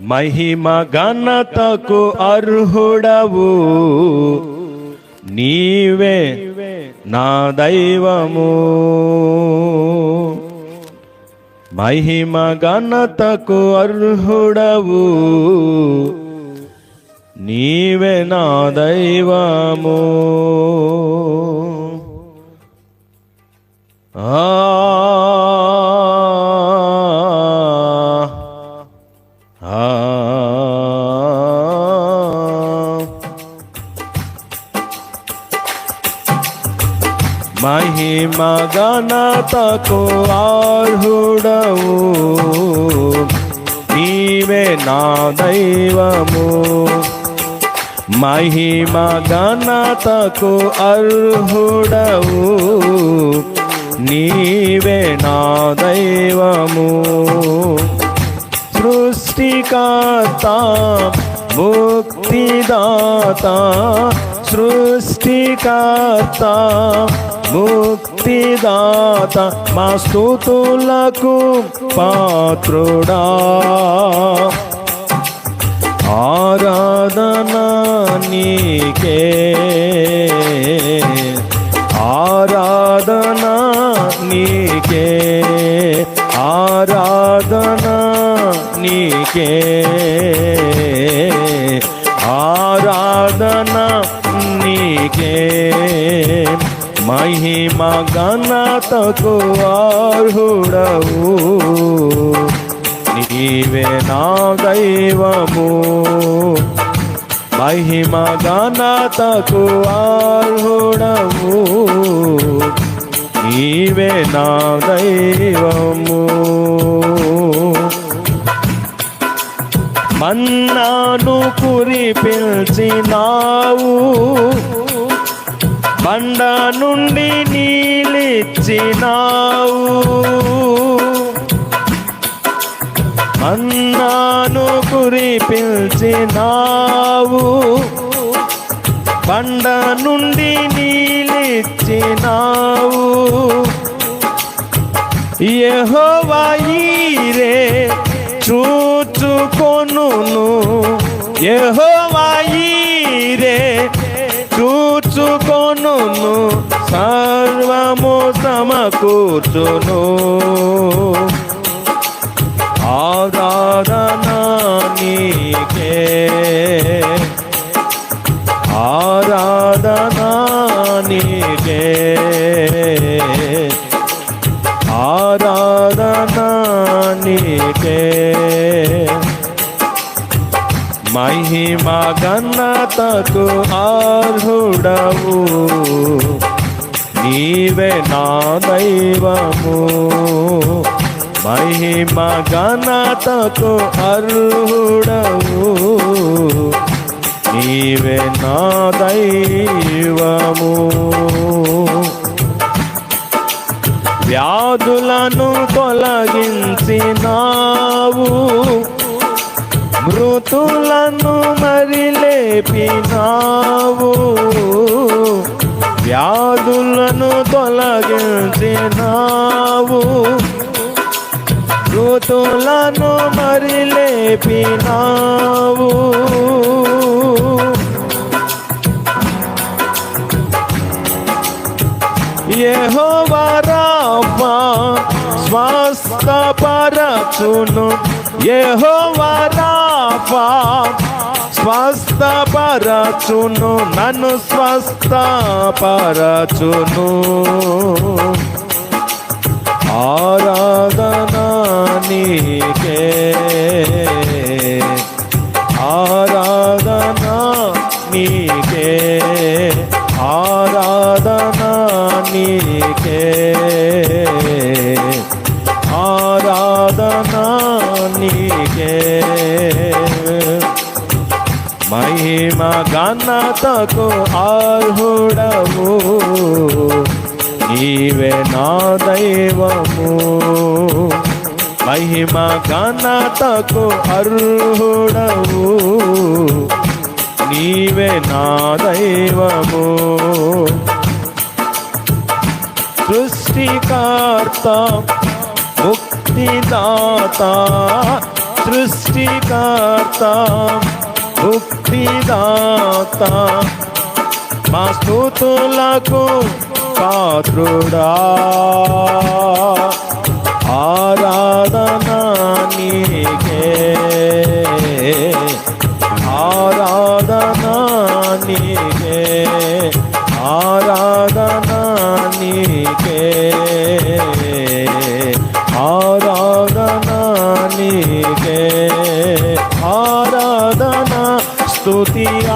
మహిమ ఘనతకు అర్హుడవు. నీవే నా దైవము. మహిమ ఘనతకు అర్హుడవు. నీవే నా దైవము. ఆ మహిమ గణతకు ఆర్హుడవు నీవే నా దైవము. మహిమ గణతకు అర్హుడవు. నీవే నా దైవము. సృష్టికర్త ముక్తిదాత సృష్టికర్త ముక్తిదాత మా స్థుతులకు పాత్రుడా. ఆరాధనా నీకే ఆరాధనా నీకే ఆరాధనా నీకే. మహిమ ఘనతకు అర్హుడవు. నీవే నా దైవము. మహిమ గణతకు ఆర్హుడము నీవే నా దైవము. మన్నాను కురిపిల్చినావు బండ నుండి నీలిచ్చినావు మన్నాను కురిపిల్చినావు బండ నుండి నీలిచ్చినావు యెహోవాయీరే చూచుకొనును. యెహోవాయీరే చూచుకొనును సర్వము సమకూర్చును. ఆరాధన నీకే ఆరాధన నీకే. మహిమా గన్నతకు ఆర్హుడవు. నీవే నా దైవము. మహిమా ఘనతకు అర్హుడవు. నీవే నా దైవము. వ్యాధులను తొలగించినావు. మృతులను మరి లేపినావు వ్యాధులను తొలగించినావు. మృతులను మరి లేపినావు యెహోవారామా స్వస్థపరచును. యెహోవారాఫా స్వస్థపరచును నన్ను స్వస్థపరచును. ఆరాధన నీకే ఆరాధనా నీ ఘనతకు ఆర్హుడము నీవే నా దైవము. మహిమ ఘనతకు అర్హుడవు. నీవే నా దైవము. సృష్టికర్త ముక్తిదాత. సృష్టికర్త ముక్తి ముక్తిదాత మా స్థుతులకు పాత్రుడా see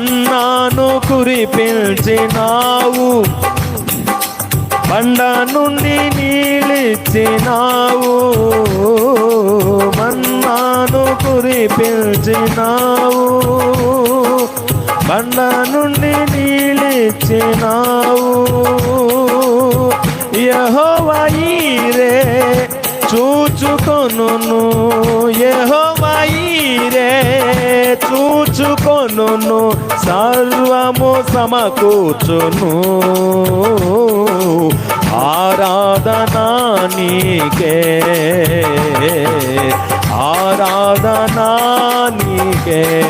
మన్నాను కురిపించినావు బండ నుండి నీళ్ళిచ్చినావు. మన్నాను కురిపించినావు బండ నుండి నీళ్ళిచ్చినావు. యహోవైరే చూచుకొను యహోవైరే చూచుకొను సర్వము సమకూర్చును. ఆరాధనా నీకే. ఆరాధనా నీకే.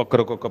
ఒక్కొక్కరు ఒక్కొక్క